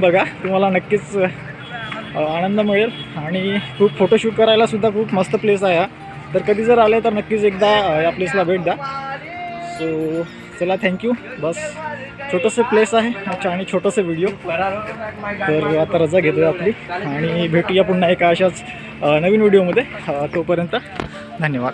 बघा तुम्हाला नक्कीच आनंद मिळेल. आणि खूप फोटोशूट करायला सुद्धा खूप मस्त प्लेस आहे हा. तर कधी जर आले तर नक्कीच एकदा या प्लेसला भेट द्या. सो चला थँक्यू बस छोटंसं प्लेस आहे अच्छा आणि छोटंसं व्हिडिओ तर आता रजा घेतोय आपली. आणि भेटूया पुन्हा एका अशाच नवीन व्हिडिओमध्ये तोपर्यंत धन्यवाद.